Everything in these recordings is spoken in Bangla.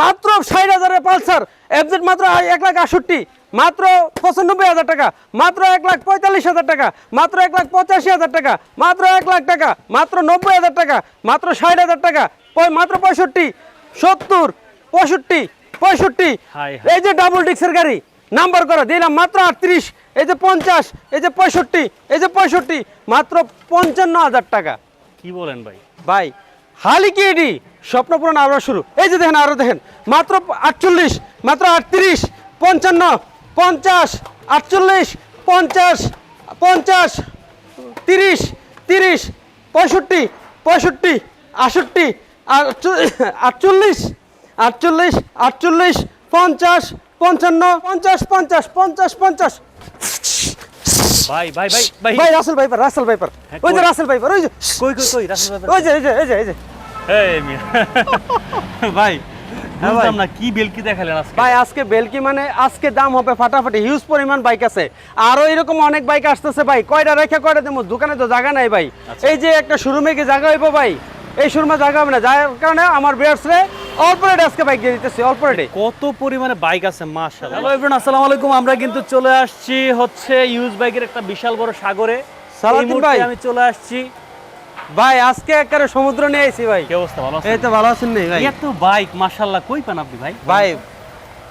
মাত্র ষাট হাজারের পালসার। এফজেড মাত্র এক লাখ আটষট্টি মাত্র পঁচানব্বই হাজার টাকা মাত্র এক লাখ পঁয়তাল্লিশ হাজার টাকা মাত্র এক লাখ পঁচাশি হাজার টাকা মাত্র এক লাখ টাকা মাত্র নব্বই হাজার টাকা মাত্র ষাট হাজার টাকা মাত্র পঁয়ষট্টি সত্তর পঁয়ষট্টি পঁয়ষট্টি। এই যে ডাবল ডিক্সের গাড়ি নাম্বার করা দিলাম মাত্র আটত্রিশ এই যে পঞ্চাশ এই যে পঁয়ষট্টি এই যে পঁয়ষট্টি মাত্র পঞ্চান্ন হাজার টাকা। কি বলেন ভাই? ভাই হালি কি এডি? স্বপ্নপূরণ আরও শুরু। এই যে দেখেন, আরও দেখেন। মাত্র আটচল্লিশ, মাত্র আটত্রিশ, পঞ্চান্ন, পঞ্চাশ, আটচল্লিশ, পঞ্চাশ পঞ্চাশ, তিরিশ তিরিশ, পঁয়ষট্টি পঁয়ষট্টি আষট্টি আটচল্লিশ আটচল্লিশ আটচল্লিশ, পঞ্চাশ, পঞ্চান্ন, পঞ্চাশ পঞ্চাশ পঞ্চাশ পঞ্চাশ। ভাই ভাই ভাই ভাই। ভাই রাসেল ভাইপার রাসেল ভাইপার। ওই যে রাসেল ভাইপার ওই যে কই কই কই রাসেল ভাই ওই যে এই যে এই যে এই যে। এই মিয়া। ভাই বুঝলাম না কি বেলকি দেখালেন আজকে? ভাই আজকে বেলকি মানে আজকে দাম হবে ফাটাফাটি হিউজ পরিমাণ বাইক আছে। আরও এরকম অনেক বাইক আসতেছে ভাই কয়টা রেখে কয়টা দেবো দোকানে তো জায়গা নাই ভাই। আচ্ছা। এই যে একটা শোরুমে কি জায়গা হইবো ভাই? এই শোরুমে জায়গা হবে না যার কারণে আমার বিয়ার্স রে অল্প রেটে আজকে বাইক দিয়ে দিতেছি অল্প রেটে কত পরিমাণে বাইক আছে মাশাআল্লাহ। হ্যালো এভরিওয়ান আসসালামু আলাইকুম। আমরা কিন্তু চলে আসছি হচ্ছে ইউজ বাইকের একটা বিশাল বড় সাগরে। সালাউদ্দিন ভাই। আমি চলে আসছি। ভাই আজকে একবারে সমুদ্র নিয়ে আইছি ভাই। কি অবস্থা ভালো এই আছেন তো ভালো আছেন ভাই। এত বাইক মাশাআল্লাহ কই পান আপনি ভাই? ভাই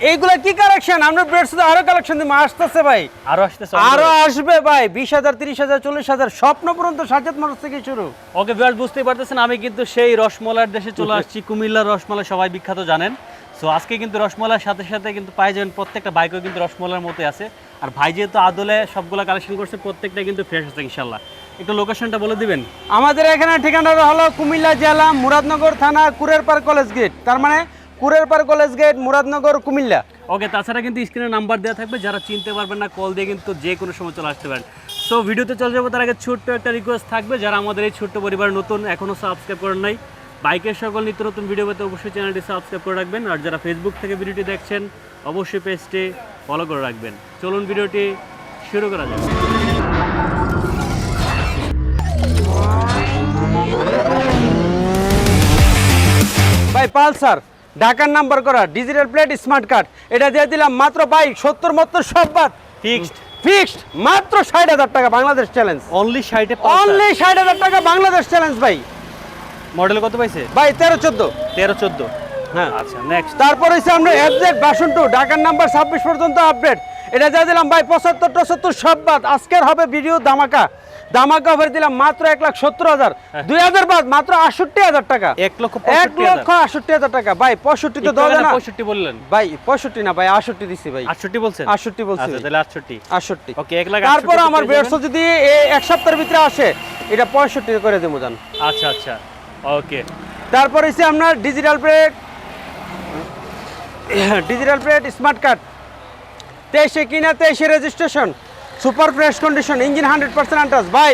এইগুলা কি কালেকশন আমরা বিয়ার্স আরও কালেকশন দিমা আসতেছে ভাই। আরও আসতেছে আরও আসবে ভাই। বিশ হাজার তিরিশ হাজার চল্লিশ হাজার স্বপ্ন পর্যন্ত সাজাত মানুষ থেকে শুরু। ওকে ভিউয়ার্স বুঝতেই পারতেছেন আমি কিন্তু সেই রসমলার দেশে চলে আসছি। কুমিল্লার রসমলাই সবাই বিখ্যাত জানেন। সো আজকে কিন্তু রসমলার সাথে সাথে কিন্তু পাই যাবেন প্রত্যেকটা বাইকও কিন্তু রসমলার মতোই আছে। আর ভাই যেহেতু আদলে সবগুলো কালেকশন করছে প্রত্যেকটা কিন্তু ফ্রেশ আছে ইনশাল্লাহ একটু লোকেশনটা বলে দিবেন? আমাদের এখানে ঠিকানাটা হলো কুমিল্লা জেলা মুরাদনগর থানা কুরের পার কলেজ গেট। তার মানে কুরের পার college gate Muradnagar Comilla. Okay তাছাড়া কিন্তু স্ক্রিনে নাম্বার দেওয়া থাকবে। যারা চিনতে পারবেন না কল দিয়ে কিন্তু যে কোনো সময় চলে আসতে পারেন। সো ভিডিওতে চলে যাব তার আগে ছোট্ট একটা রিকোয়েস্ট থাকবে। যারা আমাদের এই ছোট্ট পরিবার নতুন এখনও সাবস্ক্রাইব করেন নাই বাইকের সকল নিত্য নতুন ভিডিও পেতে অবশ্যই চ্যানেলটি সাবস্ক্রাইব করে রাখবেন। আর যারা ফেসবুক থেকে ভিডিওটি দেখছেন অবশ্যই পেজটি ফলো করে রাখবেন। চলুন ভিডিওটি শুরু করা যাক। ভাই পালসার ঢাকার নাম্বার করা ডিজিটাল প্লেট স্মার্ট কার্ড এটা দিয়ে দিলাম মাত্র বাইক সত্তর মত্তর সব বাদ। ফিক্সড ফিক্সড মাত্র ষাট হাজার টাকা বাংলাদেশ চ্যালেঞ্জ অনলি সাইটে অনলি ষাট হাজার টাকা বাংলাদেশ চ্যালেঞ্জ ভাই। মডেল কত পাইছে? ভাই তেরো চোদ্দ। তেরো চোদ্দ। হ্যাঁ। আচ্ছা নেক্সট তারপর হচ্ছে আমরা এফজেড বাসন টু ঢাকার নাম্বার ছাব্বিশ পর্যন্ত আপডেট এটা দিয়ে দিলাম ভাই পঁচাত্তর টসাত্তর সব বাদ। আজকের হবে ভিডিও দামাকা দামাকা অফার দিলাম মাত্র এক লাখ সত্তর হাজার। দুই হাজার বাদ মাত্র আটষট্টি হাজার টাকা। এক লক্ষ এক লক্ষ আটষট্টি হাজার টাকা। ভাই পঁয়ষট্টি তো দেওয়া না। পঁয়ষট্টি বললেন। ভাই পঁয়ষট্টি না ভাই আটষট্টি দিচ্ছি ভাই। আটষট্টি বলছেন? আটষট্টি বলছি। আচ্ছা তাহলে আটষট্টি। আটষট্টি। ওকে এক লাখ তারপর আমার ব্যবসা যদি এক সপ্তাহের ভিতরে আসে এটা পঁয়ষট্টি করে দেবো জান। আচ্ছা আচ্ছা। ওকে। তারপর হচ্ছে আপনার digital plate digital plate smart card তেইশে কিনা তেইশে registration super fresh condition engine hundred percent আন্টাস ভাই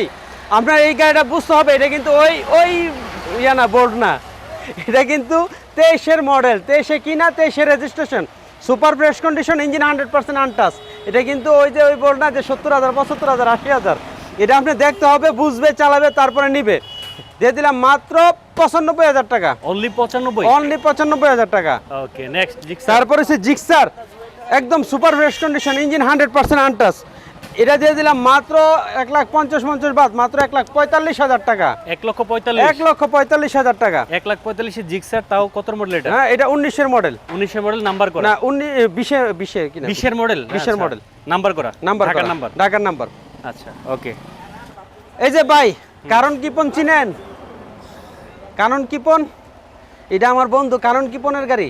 আপনার এই গাড়িটা বুঝতে হবে এটা কিন্তু ওই ওই ইয়া না বোর্ড না। এটা কিন্তু তেইশের মডেল তেইশে কিনা তেইশে registration super fresh condition engine hundred percent আনটাস এটা কিন্তু ওই যে ওই বোর্ড না যে সত্তর হাজার পঁচাত্তর হাজার আশি হাজার। এটা আপনি দেখতে হবে বুঝবে চালাবে তারপরে নিবে। দিয়ে দিলাম মাত্র পঁচানব্বই হাজার টাকা। অনলি পঁচানব্বই? অনলি পঁচানব্বই হাজার টাকা। ওকে নেক্সট জিক্সার তারপরে হচ্ছে জিক্সার একদম super fresh condition engine hundred percent আনটাস এটা দিয়ে দিলাম মাত্র এক লাখ পঞ্চাশ পঞ্চাশ বাদ মাত্র এক লাখ পঁয়তাল্লিশ হাজার টাকা। এক লক্ষ পঁয়তাল্লিশ। এক লক্ষ পঁয়তাল্লিশ হাজার টাকা। এক লাখ পঁয়তাল্লিশের জিক্সার তাও কত মডেল এটা? হ্যাঁ এটা উনিশের মডেল উনিশের মডেল নাম্বার করা। না উনিশ বিশে বিশে কিনা বিশের মডেল বিশের মডেল নাম্বার করা। নাম্বার ঢাকার নাম্বার ঢাকার নাম্বার আচ্ছা ওকে এই যে ভাই কারণ কিপন চিনেন? কারণ কিপন? এটা আমার বন্ধু কারণ কিপনের গাড়ি।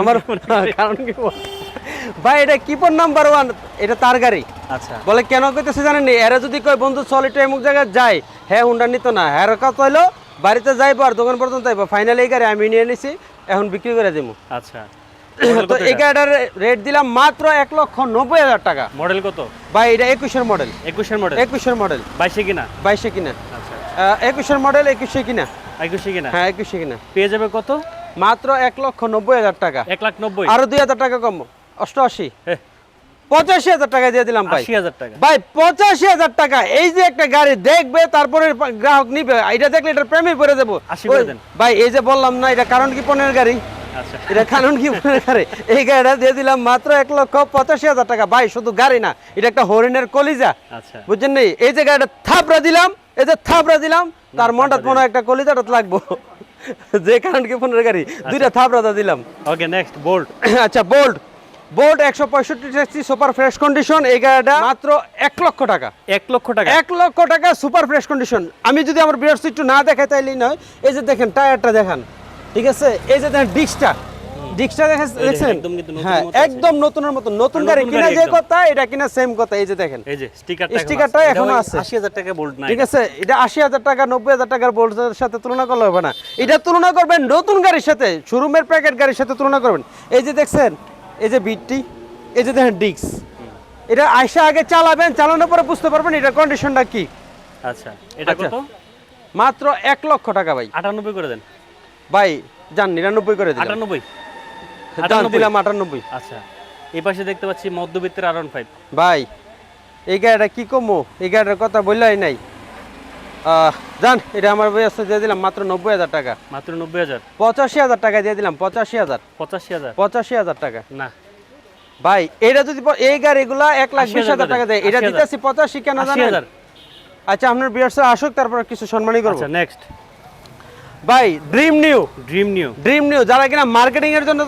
আমার কিপন। কারণ কিপন। ভাই এটা কিপন নাম্বার ওয়ান এটা তার গাড়ি। আচ্ছা। বলে কেন কইতেছে জানেন নি এরা যদি কয় বন্ধু চল এটা এমুক জায়গায় যায় হ্যাঁ হুন্ডা নিত না। হ্যাঁ কত হইল বাড়িতে যাইবো আর দোকান পর্যন্ত যাইবো। ফাইনালি এই গাড়ি আমি নিয়ে নিছি এখন বিক্রি করে দেবো আচ্ছা। তো এই গাড়িটার রেট দিলাম মাত্র এক লক্ষ নব্বই হাজার টাকা। মডেল কত? ভাই এটা একুশের মডেল একুশের মডেল একুশের মডেল বাইশে কিনা? বাইশে কিনা। আচ্ছা। একুশের মডেল একুশে কিনা। একুশে কিনা? হ্যাঁ একুশে কিনা। পেয়ে যাবে কত? মাত্র এক লক্ষ নব্বই হাজার টাকা। এক লাখ নব্বই। আরও দুই হাজার টাকা কম অষ্টআশি। পঁচাশি হাজার টাকা দিয়ে দিলাম ভাই। টাকা। ভাই পঁচাশি হাজার টাকা। এই যে একটা গাড়ি দেখবে তারপরে গ্রাহক নিবে। এটা দেখলে এটা প্রেমে পড়ে। ভাই এই যে বললাম না এটা কারণ কি পনেরো গাড়ি? আচ্ছা। এটা কারণ কি মনে করে এই গাড়িটা দিয়ে দিলাম মাত্র এক লক্ষ পঁচাশি হাজার টাকা। ভাই শুধু গাড়ি না এটা একটা হরিণের কলিজা। আচ্ছা। বুঝছেন নি? এই যে গাড়িটা থাপড়া দিলাম এই যে থাপড়া দিলাম তার মনটা মনে একটা কলিজাটা লাগবো। যে কারণ কি ফোনের গাড়ি? দুইটা থাপড়া দিলাম। ওকে নেক্সট বোল্ট আচ্ছা বোল্ট বোল্ট একশো পঁয়ষট্টি ট্যাক্সি সুপার ফ্রেশ কন্ডিশন এই গাড়িটা মাত্র এক লক্ষ টাকা। এক লক্ষ টাকা। এক লক্ষ টাকা সুপার ফ্রেশ কন্ডিশন। আমি যদি আমার বিয়ার একটু না দেখাই তাইলেই নয়। এই যে দেখেন টায়ারটা দেখান। ঠিক আছে? এই যে দেখেন ডিস্কটা ডিস্কটা দেখেন হ্যাঁ একদম নতুনের মতো। নতুন গাড়ি কিনা যে কথা এটা কিনা সেম কথা। এই যে দেখেন। এই যে স্টিকারটা স্টিকারটা এখনও আছে। আশি হাজার টাকা বোল্ট নাই। ঠিক আছে? এটা আশি হাজার টাকা নব্বই হাজার টাকার বোল্টের সাথে তুলনা করলে হবে না। এটা তুলনা করবেন নতুন গাড়ির সাথে শোরুমের প্যাকেট গাড়ির সাথে তুলনা করবেন। এই যে দেখছেন এই যে বিটটি এই যে দেখেন ডিক্স এটা আয়সা আগে চালাবেন চালানোর পরে বুঝতে পারবেন এটা কন্ডিশনটা কি। আচ্ছা এটা আচ্ছা। কত? মাত্র এক লক্ষ টাকা ভাই। আটানব্বই করে দেন। ভাই যান নিরানব্বই করে দেন আটানব্বই? দিলাম আটানব্বই? আচ্ছা এই পাশে দেখতে পাচ্ছি মধ্যবিত্তের আর ফাইভ ভাই এই গাড়িটা কি কমো? এই গাড়িটার কথা বললাই নাই। আহ, যান এটা আমার বই আছে দিয়ে দিলাম মাত্র নব্বই হাজার টাকা। মাত্র নব্বই হাজার? পঁচাশি হাজার টাকা দিয়ে দিলাম পঁচাশি হাজার। পঁচাশি হাজার? পঁচাশি হাজার টাকা। না। ভাই এটা যদি এই গাড়িগুলা এক লাখ বিশ হাজার টাকা দেয় এটা। দিতেছি পঁচাশি কেন জানেন? আচ্ছা আপনার বিয়ার আসুক তারপর কিছু সম্মানই করব। আচ্ছা নেক্সট ভাই dream new dream new dream new যারা কিনা মার্কেটিং এর জন্য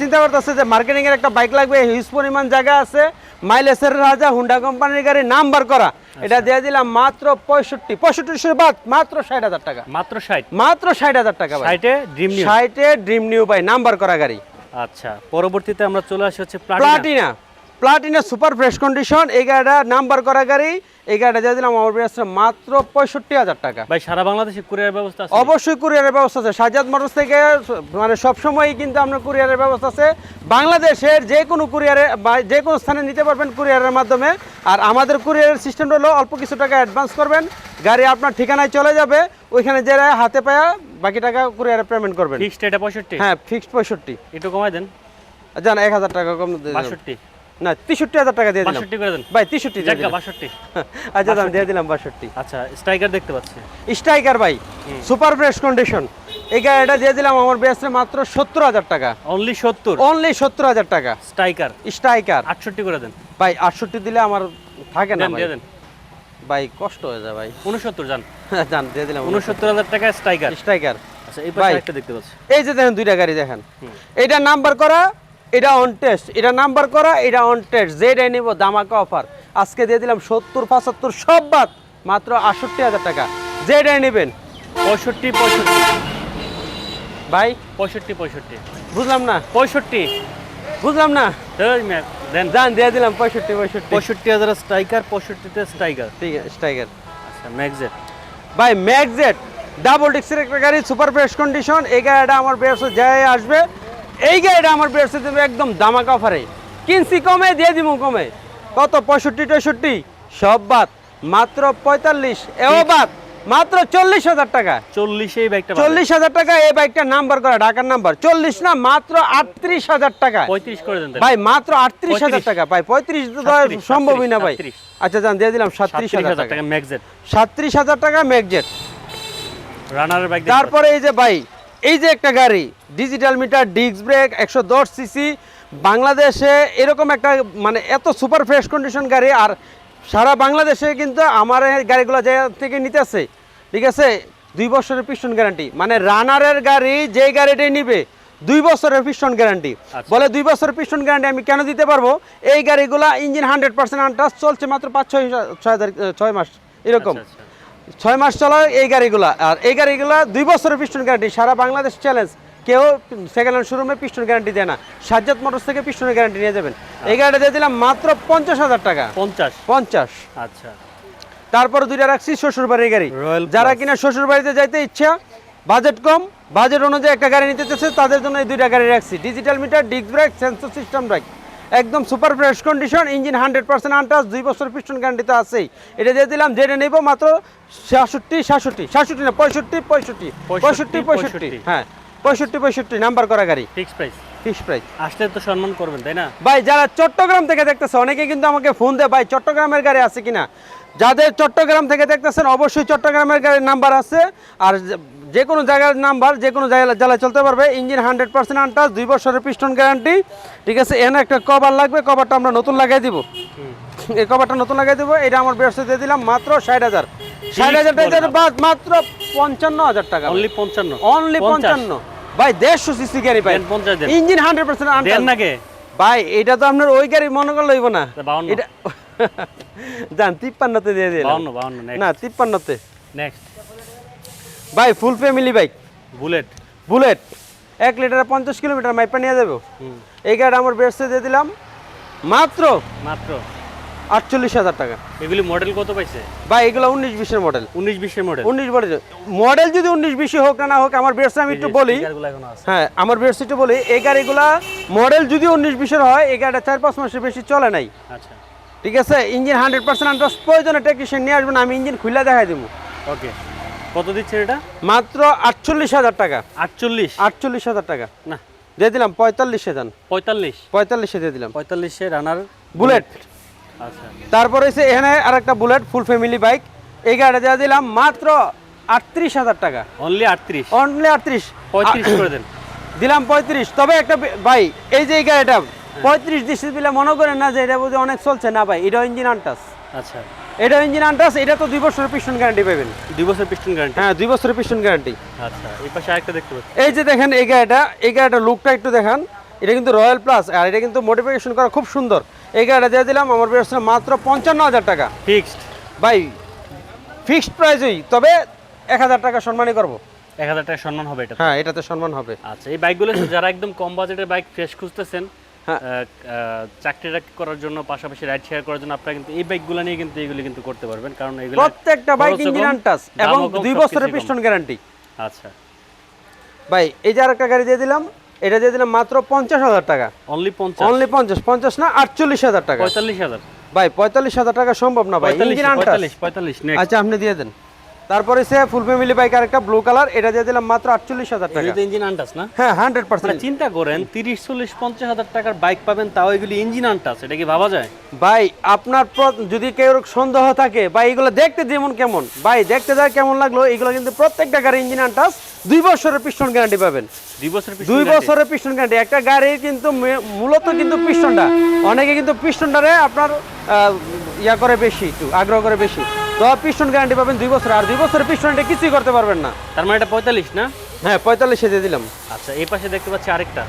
চিন্তা করতেছে যে মার্কেটিং এর একটা বাইক লাগবে হিউজ পরিমাণ জায়গা আছে মাইলেসের রাজা হুন্ডা কোম্পানির গাড়ি নাম্বার করা। এটা দিয়ে দিলাম মাত্র পঁয়ষট্টি পঁয়ষট্টি বাদ মাত্র ষাট হাজার টাকা। মাত্র ষাট? মাত্র ষাট হাজার টাকা ষাটে ড্রিম নিউ ষাটে ড্রিম নিউ ভাই নাম্বার করা গাড়ি। আচ্ছা পরবর্তীতে আমরা চলে আসি হচ্ছে Platina Platina super fresh condition এই গাড়িটা নাম্বার করা গাড়ি এই গাড়িটা দিয়ে দিলাম আমার বিয়ার্সে মাত্র পঁয়ষট্টি হাজার টাকা। ভাই সারা বাংলাদেশে কুরিয়ার ব্যবস্থা আছে অবশ্যই কুরিয়ারের ব্যবস্থা আছে। সাজাদ মোটরস থেকে মানে সবসময়ই কিন্তু আপনার কুরিয়ারের ব্যবস্থা আছে। বাংলাদেশের যে কোনো কুরিয়ারে বা যে কোনো স্থানে নিতে পারবেন কুরিয়ারের মাধ্যমে। আর আমাদের কুরিয়ারের সিস্টেমটা হলো অল্প কিছু টাকা অ্যাডভান্স করবেন। গাড়ি আপনার ঠিকানায় চলে যাবে ওইখানে যে হাতে পায়া বাকি টাকা কুরিয়ারে পেমেন্ট করবেন। ফিক্সড এটা পঁয়ষট্টি? হ্যাঁ ফিক্সড পঁয়ষট্টি। একটু কমাই দেন। জান এক হাজার টাকা কম। বাষট্টি। না তেষট্টি হাজার টাকা দিয়ে দিলাম। করে দেন। ভাই তেষট্টি। বাষট্টি। আচ্ছা দাম দিয়ে দিলাম বাষট্টি। আচ্ছা স্ট্রাইকার দেখতে পাচ্ছি। স্ট্রাইকার ভাই সুপার ফ্রেশ কন্ডিশন। এই গাড়িটা দিয়ে দিলাম আমার বেসে মাত্র সত্তর হাজার টাকা। অনলি সত্তর? অনলি সত্তর হাজার টাকা। স্ট্রাইকার? স্ট্রাইকার। আটষট্টি করে দেন। ভাই আটষট্টি দিলে আমার থাকে না। দিয়ে দেন। ভাই কষ্ট হয়ে যায় ভাই। উনসত্তর যান। জান দিয়ে দিলাম উনসত্তর হাজার টাকা স্ট্রাইকার। স্ট্রাইকার। আচ্ছা এই পাশে একটা দেখতে পাচ্ছি। এই যে দেখেন দুইটা গাড়ি দেখেন। এটা নাম্বার করা এটা অন টেস্ট এটা নাম্বার করা এটা অন টেস্ট যেটাই নিব দামাকা অফার আজকে দিয়ে দিলাম সত্তর পঁচাত্তর সব বাদ মাত্র আটষট্টি হাজার টাকা। যেটাই নেবেন। পঁয়ষট্টি পঁয়ষট্টি। ভাই? পঁয়ষট্টি পঁয়ষট্টি। বুঝলাম না। পঁয়ষট্টি। বুঝলাম না। দেন জান দিয়ে দিলাম পঁয়ষট্টি পঁয়ষট্টি। পঁয়ষট্টি হাজার স্ট্রাইকার পঁয়ষট্টিতে স্ট্রাইকার। ঠিক আছে স্ট্রাইকার। আচ্ছা ম্যাগজেট ভাই ম্যাগজেট ডাবল ডিক্সের একটা গাড়ি সুপার ফ্রেশ কন্ডিশন এই গাড়িটা আমার বেরসে যায় আসবে। এই গাড়িটা আমার বেরসে দেবে একদম দামাকা অফারে কিনছি কমে দিয়ে দিব কমে। কত? পঁয়ষট্টি টয়ষট্টি? সব বাদ। মাত্র পঁয়তাল্লিশ এও বাদ। মাত্র চল্লিশ হাজার টাকা। চল্লিশে এই বাইকটা চল্লিশ হাজার টাকা এই বাইকটা নাম্বার করা ঢাকার নাম্বার চল্লিশ না মাত্র আটত্রিশ হাজার টাকা। পঁয়ত্রিশ করে দেন ভাই মাত্র আটত্রিশ হাজার টাকা। ভাই পঁয়ত্রিশ তো সম্ভবই না ভাই। আচ্ছা জান দিয়ে দিলাম সাতত্রিশ হাজার টাকা। ম্যাগজেট সাতত্রিশ হাজার টাকা ম্যাগজেট রানারের বাইক তারপরে এই যে ভাই এই যে একটা গাড়ি ডিজিটাল মিটার ডিস্ক ব্রেক একশো দশ সিসি বাংলাদেশে এরকম একটা মানে এত সুপার ফ্রেশ কন্ডিশন গাড়ি আর সারা বাংলাদেশে কিন্তু আমার গাড়িগুলো যে থেকে নিতেছে ঠিক আছে? দুই বছরের পিস্টন গ্যারান্টি মানে রানারের গাড়ি যে গাড়িটাই নিবে দুই বছরের পিস্টন গ্যারান্টি আচ্ছা। বলে দুই বছরের পিস্টন গ্যারান্টি আমি কেন দিতে পারব? এই গাড়িগুলা ইঞ্জিন হান্ড্রেড পার্সেন্ট আনটাস চলছে মাত্র পাঁচ ছয় ছয় হাজার ছয় মাস এরকম। ছয় মাস চলা এই গাড়িগুলা। আর এই গাড়িগুলা দুই বছরের পিস্টন গ্যারান্টি সারা বাংলাদেশ চ্যালেঞ্জ কেউ সেকেন্ড হ্যান্ড শোরুমে পিস্টন গ্যারান্টি দেয় না। সাজ্জাদ মোটরস থেকে পিস্টনের গ্যারান্টি নিয়ে যাবেন। এই গাড়িটা দিয়ে দিলাম মাত্র পঞ্চাশ হাজার টাকা। পঞ্চাশ? পঞ্চাশ। আচ্ছা। তারপরে দুইটা রাখছি শ্বশুর বাড়ির গাড়ি যারা কিনা শ্বশুর বাড়িতে যাইতে ইচ্ছা বাজেট কম বাজেট অনুযায়ী একটা গাড়ি নিতে চাচ্ছে তাদের জন্য এই দুইটা গাড়ি রাখছি। Digital meter disc brake sensor system brake একদম super fresh condition engine hundred percent untouched দুই বছর পিস্টন গ্যারান্টিতে আছে আছেই। এটা দিয়ে দিলাম যেটা নেব মাত্র সাতষট্টি সাতষট্টি সাতষট্টি না পঁয়ষট্টি পঁয়ষট্টি পঁয়ষট্টি পঁয়ষট্টি হ্যাঁ পঁয়ষট্টি পঁয়ষট্টি নাম্বার করা গাড়ি। ফিক্স প্রাইস ফিক্স প্রাইস আসলে তো সম্মান করবেন তাই না? ভাই যারা চট্টগ্রাম থেকে দেখতেছে অনেকে কিন্তু আমাকে ফোন দেয় ভাই চট্টগ্রামের গাড়ি আছে কিনা? যাদের চট্টগ্রাম থেকে দেখতেছেন অবশ্যই চট্টগ্রামের গাড়ির নাম্বার আছে। আর যে- কোনো জায়গার নাম্বার যে কোনো জায়গায় জ্বালায় চলতে পারবে। ইঞ্জিন হান্ড্রেড পার্সেন্ট আনটাস দুই বছরের পিস্টন গ্যারান্টি। ঠিক আছে এখানে একটা কভার লাগবে কভারটা আমরা নতুন লাগাই দিব। এই কভারটা নতুন লাগাই দিব এটা আমার ব্যবসা দিয়ে দিলাম মাত্র ষাট হাজার। ষাট হাজার টাকার বাদ মাত্র পঞ্চান্ন হাজার টাকা। অনলি পঞ্চান্ন। অনলি পঞ্চান্ন। ভাই দেড়শো সিসি গাড়ি ভাই দেন ইঞ্জিন হান্ড্রেড পার্সেন্ট আনটাস ভাই এটা তো আপনার ওই গাড়ি মনে করলে না। এটা যান তিপ্পান্নতে দিয়ে বাউন্ন না তিপ্পান্নতে। নেক্সট ভাই full family bike bullet bullet এক লিটারে পঞ্চাশ কিলোমিটার মাইপা নিয়ে যাব। এই গাড়ি আমার বেসতে দিয়ে দিলাম। মাত্র মাত্র। আটচল্লিশ হাজার টাকা। এগুলি মডেল কত পাইছে? ভাই এগুলো উনিশ বিশের মডেল উনিশ বিশের মডেল উনিশ মডেল মডেল যদি উনিশ বিশে হোক না হোক আমার বেসে আমি একটু বলি। হ্যাঁ আমার বেসে একটু বলি। এই গাড়িগুলা মডেল যদি উনিশ বিশের হয় এই গাড়িটা চার পাঁচ মাসের বেশি চলে নাই। আচ্ছা। ঠিক আছে? ইঞ্জিন হান্ড্রেড পার্সেন্ট আন্টাস প্রয়োজনে টেকনিশিয়ান নিয়ে আসবেন আমি ইঞ্জিন খুলে দেখাই দেবো। ওকে। কত দিচ্ছে এটা? মাত্র আটচল্লিশ হাজার টাকা। আটচল্লিশ? আটচল্লিশ হাজার টাকা। না। দিয়ে দিলাম পঁয়তাল্লিশে যান পঁয়তাল্লিশ? পঁয়তাল্লিশে দিয়ে দিলাম। পঁয়তাল্লিশে রানার বুলেট আচ্ছা। তারপর হচ্ছে এখানে আর একটা বুলেট ফুল ফ্যামিলি বাইক এই গাড়িটা দিয়ে দিলাম মাত্র আটত্রিশ হাজার টাকা। অনলি আটত্রিশ? অনলি আটত্রিশ। পঁয়ত্রিশ করে দেন। দিলাম পঁয়ত্রিশ। তবে একটা বে- ভাই এই যে এই গাড়িটা পঁয়ত্রিশ দিচ্ছে দিলে মনে করেন না যে এটা বুঝে অনেক চলছে। না ভাই এটা ইঞ্জিন আনটাস। আচ্ছা। এটা ইঞ্জিন আনটাস এটা তো দুই বছরের পিস্টন গ্যারান্টি পাবেন। দুই বছর পিস্টন গ্যারান্টি হ্যাঁ দুই বছরের পিস্টন গ্যারান্টি আচ্ছা এই পাশে আরেকটা দেখতে পাচ্ছি। এই যে দেখেন এই গাড়িটা এই গাড়িটার লুকটা একটু দেখান। এটা কিন্তু রয়্যাল প্লাস আর এটা কিন্তু মডিফিকেশন করা খুব সুন্দর। এই গাড়িটা দিয়ে দিলাম আমার বেরোচ্ছে মাত্র পঞ্চান্ন হাজার টাকা। ফিক্সড ভাই ফিক্সড প্রাইসই তবে এক হাজার টাকা সম্মানই করব। এক হাজার টাকা সম্মান হবে এটা হ্যাঁ এটাতে সম্মান হবে। আচ্ছা এই বাইকগুলো যারা একদম কম বাজেটের বাইক ফ্রেশ খুঁজতেছেন চাকরিটা করার জন্য পাশাপাশি রাইড শেয়ার করার জন্য আপনারা কিন্তু এই বাইকগুলো নিয়ে কিন্তু এগুলি কিন্তু করতে পারবেন। কারণ এগুলো প্রত্যেকটা বাইক খরচও ইঞ্জিন আনটাস এবং দুই বছরের পিস্টন গ্যারান্টি আচ্ছা। ভাই এই যে আরেকটা গাড়ি দিয়ে দিলাম এটা দিয়ে দিলাম মাত্র পঞ্চাশ হাজার টাকা। অনলি পঞ্চাশ। অনলি পঞ্চাশ পঞ্চাশ না আটচল্লিশ হাজার টাকা। পঁয়তাল্লিশ হাজার। ভাই পঁয়তাল্লিশ হাজার টাকা সম্ভব না ভাই ইঞ্জিন আনটাস পঁয়তাল্লিশ আচ্ছা আপনি দিয়ে দেন। তারপরে সে ফুল ফ্যামিলি বাইক আরেকটা ব্লু কালার এটা দিয়ে দিলাম মাত্র আটচল্লিশ হাজার টাকা। ইঞ্জিন আনটাস না? হ্যাঁ হান্ড্রেড পার্সেন্ট চিন্তা করেন তিরিশ চল্লিশ পঞ্চাশ হাজার টাকার বাইক পাবেন তাও এগুলি ইঞ্জিন আনটাস এটা কি ভাবা যায়? ভাই আপনার যদি কেউ সন্দেহ থাকে বা এগুলো দেখতে যেমন কেমন ভাই দেখতে যায় কেমন লাগল এগুলো কিন্তু প্রত্যেকটা গাড়ি ইঞ্জিন আনটাস দুই বছরের পিস্টন গ্যারান্টি পাবেন। দুই বছর দুই বছরের পিস্টন গ্যারান্টি একটা গাড়ির কিন্তু মূলত কিন্তু পিস্টনটা অনেকে কিন্তু পিস্টনটারে আপনার ইয়া করে বেশি একটু আগ্রহ করে বেশি। তো পিস্টন গ্যারান্টি পাবেন দুই বছর। আর দুই বছরের পিস্টনটা কিছুই করতে পারবেন না। তার মানে এটা পঁয়তাল্লিশ না? হ্যাঁ পঁয়তাল্লিশে দিয়ে দিলাম। আচ্ছা এই পাশে দেখতে পাচ্ছি আরেকটা।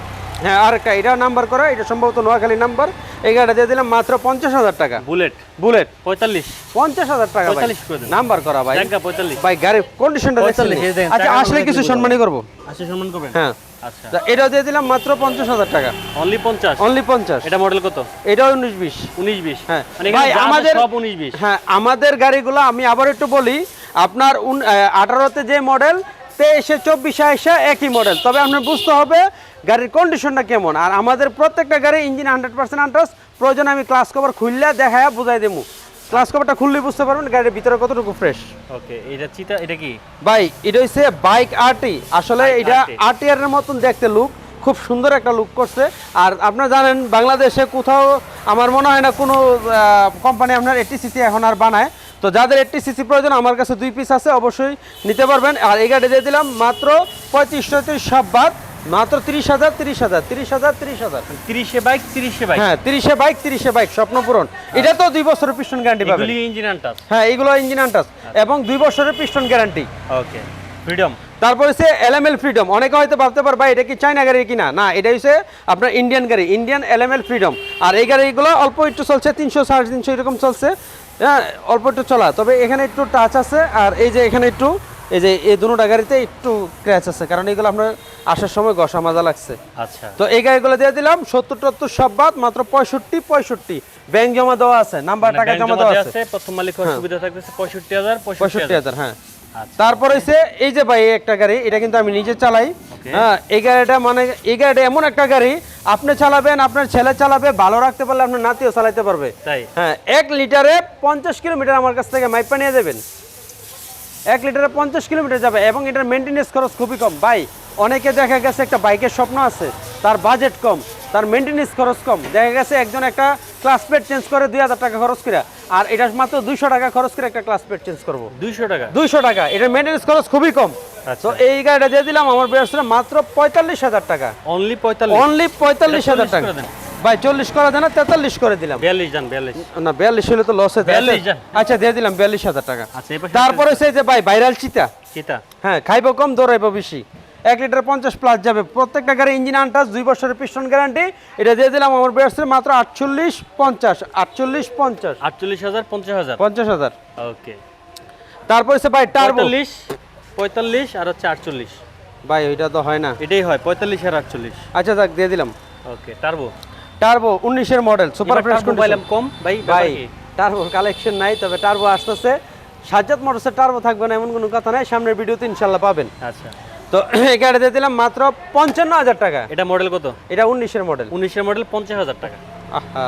হ্যাঁ আর একটা এটা নাম্বার করা এটা সম্ভবত নোয়াখালী নাম্বার এই গাড়িটা দিয়ে দিলাম মাত্র পঞ্চাশ হাজার টাকা। বুলেট বুলেট পঁয়তাল্লিশ। পঞ্চাশ হাজার টাকা ভাই। 45 করে নাম্বার করা ভাই। পঁয়তাল্লিশ। ভাই গাড়ির কন্ডিশনটা দেখছেন 45 এই দেখেন, আচ্ছা আসলে কিছু সম্মানই করব? আচ্ছা সম্মান করবেন? হ্যাঁ। আচ্ছা। তা দিয়ে দিলাম মাত্র পঞ্চাশ হাজার টাকা। অনলি পঞ্চাশ? অনলি পঞ্চাশ। এটা মডেল কত? এটাও উনিশ বিশ। উনিশ বিশ। হ্যাঁ। মানে ভাই আমাদের সব উনিশ বিশ। হ্যাঁ আমাদের গাড়িগুলো আমি আবার একটু বলি আপনার আঠারোতে যে মডেল তেইশে চব্বিশে এসে একই মডেল তবে আপনার বুঝতে হবে গাড়ির কন্ডিশনটা কেমন? আর আমাদের প্রত্যেকটা গাড়ি ইঞ্জিন হান্ড্রেড পার্সেন্ট আন্টাস প্রয়োজন আমি ক্লাস কভার খুললে দেখায় বুঝাই দেবো ক্লাস কভারটা খুললেই বুঝতে পারবেন গাড়ির ভিতরে কতটুকু ফ্রেশ ওকে এটা চিতা এটা কি? ভাই এটা হচ্ছে বাইক আরটি আসলে এটা আরটি এর মতন দেখতে লুক খুব সুন্দর একটা লুক করছে। আর আপনারা জানেন বাংলাদেশে কোথাও আমার মনে হয় না কোনো কোম্পানি আপনার এইটি সিসি এখন আর বানায়। তো যাদের এইটি সিসি প্রয়োজন আমার কাছে দুই পিস আছে অবশ্যই নিতে পারবেন। আর এই গাড়ি দিয়ে দিলাম মাত্র পঁয়ত্রিশ চৌত্রিশ সব বাদ মাত্র তিরিশ হাজার তিরিশ হাজার তিরিশ হাজার তিরিশ হাজার। তিরিশে বাইক তিরিশে বাইক। হ্যাঁ তিরিশে বাইক তিরিশে বাইক স্বপ্ন পূরণ। এটা তো দুই বছরের পিস্টন গ্যারান্টি এগুলি ইঞ্জিন আনটাস হ্যাঁ এইগুলো ইঞ্জিন আনটাস এবং দুই বছরের পিস্টন গ্যারান্টি ওকে ফ্রিডম তারপর হচ্ছে এলএমএল ফ্রিডম অনেকে হয়তো ভাবতে পার ভাই এটা কি চাইনা গাড়ি কিনা? না এটা হচ্ছে আপনার ইন্ডিয়ান গাড়ি ইন্ডিয়ান এলএমএল ফ্রিডম আর এই গাড়িগুলো অল্প একটু চলছে তিনশো সাড়ে তিনশো এরকম চলছে। হ্যাঁ অল্প একটু চলা। তবে এখানে একটু টাচ আছে আর এই যে এখানে একটু এই যে এই দুটা গাড়িতে একটু ক্র্যাচ আছে কারণ এগুলো আপনার আসার সময় ঘষা মাজা লাগছে। আচ্ছা। তো এই গাড়িগুলো দিয়ে দিলাম সত্তর টত্তর সব বাদ মাত্র পঁয়ষট্টি পঁয়ষট্টি। ব্যাংক জমা দেওয়া আছে নাম্বার মানে টাকা জমা দেওয়া আছে। প্রথম মালিক হওয়ার সুবিধা থাকতেছে পঁয়ষট্টি হাজার পঁয়ষট্টি হাজার। হ্যাঁ। আচ্ছা। তারপর হচ্ছে এই যে ভাই একটা গাড়ি এটা কিন্তু আমি নিজে চালাই। হ্যাঁ এই গাড়িটা মানে এই গাড়িটা এমন একটা গাড়ি আপনি চালাবেন আপনার ছেলে চালাবে ভালো রাখতে পারলে আপনার নাতিও চালাতে পারবে। হ্যাঁ এক লিটারে পঞ্চাশ কিলোমিটার আমার কাছ থেকে মাইপা নিয়ে দেবেন এক লিটারে পঞ্চাশ কিলোমিটার যাবে এবং এটার মেনটেনেন্স খরচ খুবই কম। ভাই অনেকে দেখা গেছে একটা বাইকের স্বপ্ন আছে তার বাজেট কম তার মেনটেন্স খরচ কম। দেখা গেছে একজন একটা ক্লাস প্লেট চেঞ্জ করে দুই হাজার টাকা খরচ করে আর এটা মাত্র দুইশো টাকা খরচ করে একটা ক্লাস প্লেট চেঞ্জ করব। দুইশো টাকা? দুইশো টাকা এটার মেনটেন্স খরচ খুবই কম। আচ্ছা। তো এই গাড়িটা দিয়ে দিলাম আমার বেরোচ্ছে মাত্র পঁয়তাল্লিশ হাজার টাকা। অনলি পঁয়তাল্লিশ। অনলি পঁয়তাল্লিশ হাজার টাকা 40 করে দেন। ভাই চল্লিশ করে দেন তেতাল্লিশ করে দিলাম। বিয়াল্লিশ যান বিয়াল্লিশ। না বিয়াল্লিশ হলে তো লস যায়। 42 যান। আচ্ছা দিয়ে দিলাম বিয়াল্লিশ হাজার টাকা। আচ্ছা তারপরে সেই যে ভাই ভাইরাল চিতা চিতা হ্যাঁ খাইবো কম দৌড়াইবো বেশি। এক লিটার পঞ্চাশ প্লাস যাবে। প্রত্যেকটা গাড়ি ইঞ্জিন আনটাস দুই বছরের পিস্টন গ্যারান্টি এটা দিয়ে দিলাম আমার বেরোচ্ছে মাত্র আটচল্লিশ পঞ্চাশ আটচল্লিশ পঞ্চাশ। আটচল্লিশ হাজার পঞ্চাশ হাজার। পঞ্চাশ হাজার। ওকে। তারপরে সে ভাই টার্বো পঁয়তাল্লিশ পঁয়তাল্লিশ আর হচ্ছে আটচল্লিশ। ভাই ওইটা তো হয় না। এটাই হয় পঁয়তাল্লিশ আর আটচল্লিশ। আচ্ছা যাক দিয়ে দিলাম। ওকে টার্বো টার্বো উনিশের মডেল সুপার ফ্রেশ পাইলাম কম ভাই ভাই টার্বোর কালেকশন নাই তবে টার্বো আসতেছে। সাজ্জাদ মোটরসের টার্বো থাকবে না এমন কোনো কথা নাই। সামনের ভিডিওতে ইনশাল্লাহ পাবেন। আচ্ছা। তো এই দিয়ে দিলাম মাত্র পঞ্চান্ন হাজার টাকা। এটা মডেল কত? এটা উনিশের মডেল উনিশের মডেল পঞ্চাশ হাজার টাকা। আহা।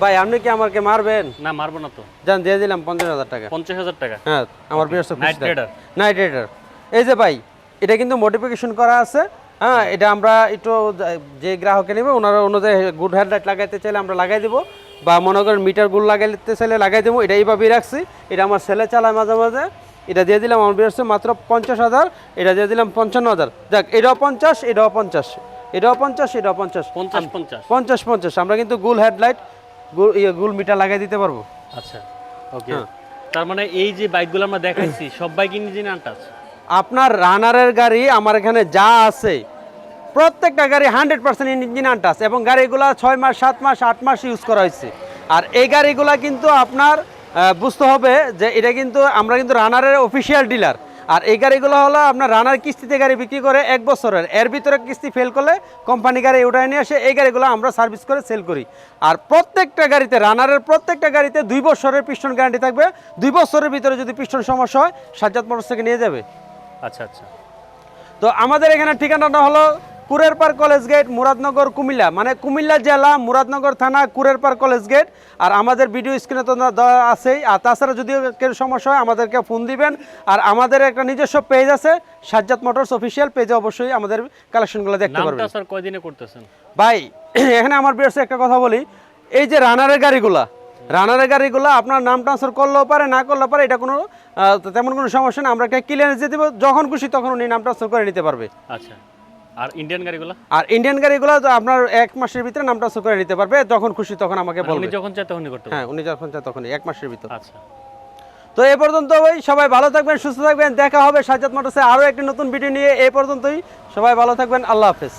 ভাই আপনি কি আমাকে মারবেন? না মারবো না তো। জান দিয়ে দিলাম পঞ্চাশ হাজার টাকা। পঞ্চাশ হাজার টাকা। হ্যাঁ আমার Night Raider। নাইট রাইডার এই যে ভাই এটা কিন্তু মডিফিকেশন করা আছে। হ্যাঁ এটা আমরা একটু যে গ্রাহকে নেবে ওনারা অনুযায়ী গুড হেডলাইট লাগাইতে চাইলে আমরা লাগাই দেবো বা মনে করেন মিটার গুল লাগাইতে চাইলে লাগাই দেবো এটা এইভাবেই রাখছি। এটা আমার ছেলে চালায় মাঝে মাঝে এটা দিয়ে দিলাম আমার বিয়ার মাত্র পঞ্চাশ হাজার এটা দিয়ে দিলাম পঞ্চান্ন হাজার। দেখ এটাও পঞ্চাশ এটাও পঞ্চাশ এটাও পঞ্চাশ এটাও পঞ্চাশ। পঞ্চাশ পঞ্চাশ। পঞ্চাশ পঞ্চাশ আমরা কিন্তু গুল হেডলাইট গুল ইয়ে গুল মিটার লাগাই দিতে পারব। আচ্ছা ওকে তার মানে এই যে বাইকগুলো আমরা দেখাচ্ছি সব বাইক ইঞ্জিন আনটাচ আপনার রানারের গাড়ি আমার এখানে যা আছে, প্রত্যেকটা গাড়ি হান্ড্রেড পার্সেন্ট ইঞ্জিন আনটাস এবং গাড়িগুলো ছয় মাস, সাত মাস, আট মাস ইউজ করা হয়েছে। আর এই গাড়িগুলা কিন্তু আপনার বুঝতে হবে যে এটা কিন্তু আমরা কিন্তু রানারের অফিসিয়াল ডিলার আর এই গাড়িগুলো হলো আপনার রানার কিস্তিতে গাড়ি বিক্রি করে এক বছরের। এর ভিতরে কিস্তি ফেল করলে কোম্পানি গাড়ি উঠায় নিয়ে আসে এই গাড়িগুলো আমরা সার্ভিস করে সেল করি। আর প্রত্যেকটা গাড়িতে, রানারের প্রত্যেকটা গাড়িতে দুই বছরের পিস্টন গ্যারান্টি থাকবে। দুই বছরের ভিতরে যদি পিস্টন সমস্যা হয়, সাজ্জাদ মোটরস থেকে নিয়ে যাবে। আচ্ছা আচ্ছা। তো আমাদের এখানে ঠিকানাটা হলো কুরের পার কলেজ গেট মুরাদনগর কুমিল্লা। মানে কুমিল্লা জেলা মুরাদনগর থানা কুরের পার কলেজ গেট। আর আমাদের ভিডিও স্ক্রিনে তো দেওয়া আছেই। আর তাছাড়া যদি কেউ সমস্যা হয় আমাদেরকে ফোন দিবেন। আর আমাদের একটা নিজস্ব পেজ আছে সাজ্জাদ মোটরস অফিসিয়াল পেজে অবশ্যই আমাদের কালেকশনগুলো দেখতে পারবেন। স্যার কয়দিনে করতেছেন? ভাই এখানে আমার বিয়ার্সে একটা কথা বলি। এই যে রানারের গাড়িগুলা রানারের গাড়িগুলো আপনার নাম ট্রান্সফার করলেও পারে না করলেও পারে এটা কোনো তেমন কোনো সমস্যা না আমরা একটা ক্লিয়ারেন্স দিয়ে দেবো যখন খুশি তখন উনি নাম ট্রান্সফার করে নিতে পারবে। আচ্ছা। আর ইন্ডিয়ান গাড়িগুলো? আর ইন্ডিয়ান গাড়িগুলো আপনার এক মাসের ভিতরে নাম ট্রান্সফার করে নিতে পারবে যখন খুশি তখন আমাকে মানে বলবে। যখন চায় তখনই করতে হ্যাঁ উনি যখন চায় তখনই এক মাসের ভিতর। আচ্ছা। তো এই পর্যন্ত ওই সবাই ভালো থাকবেন সুস্থ থাকবেন দেখা হবে সাজ্জাদ মোটরসে আরও একটি নতুন ভিডিও নিয়ে। এই পর্যন্তই সবাই ভালো থাকবেন আল্লাহ হাফেজ।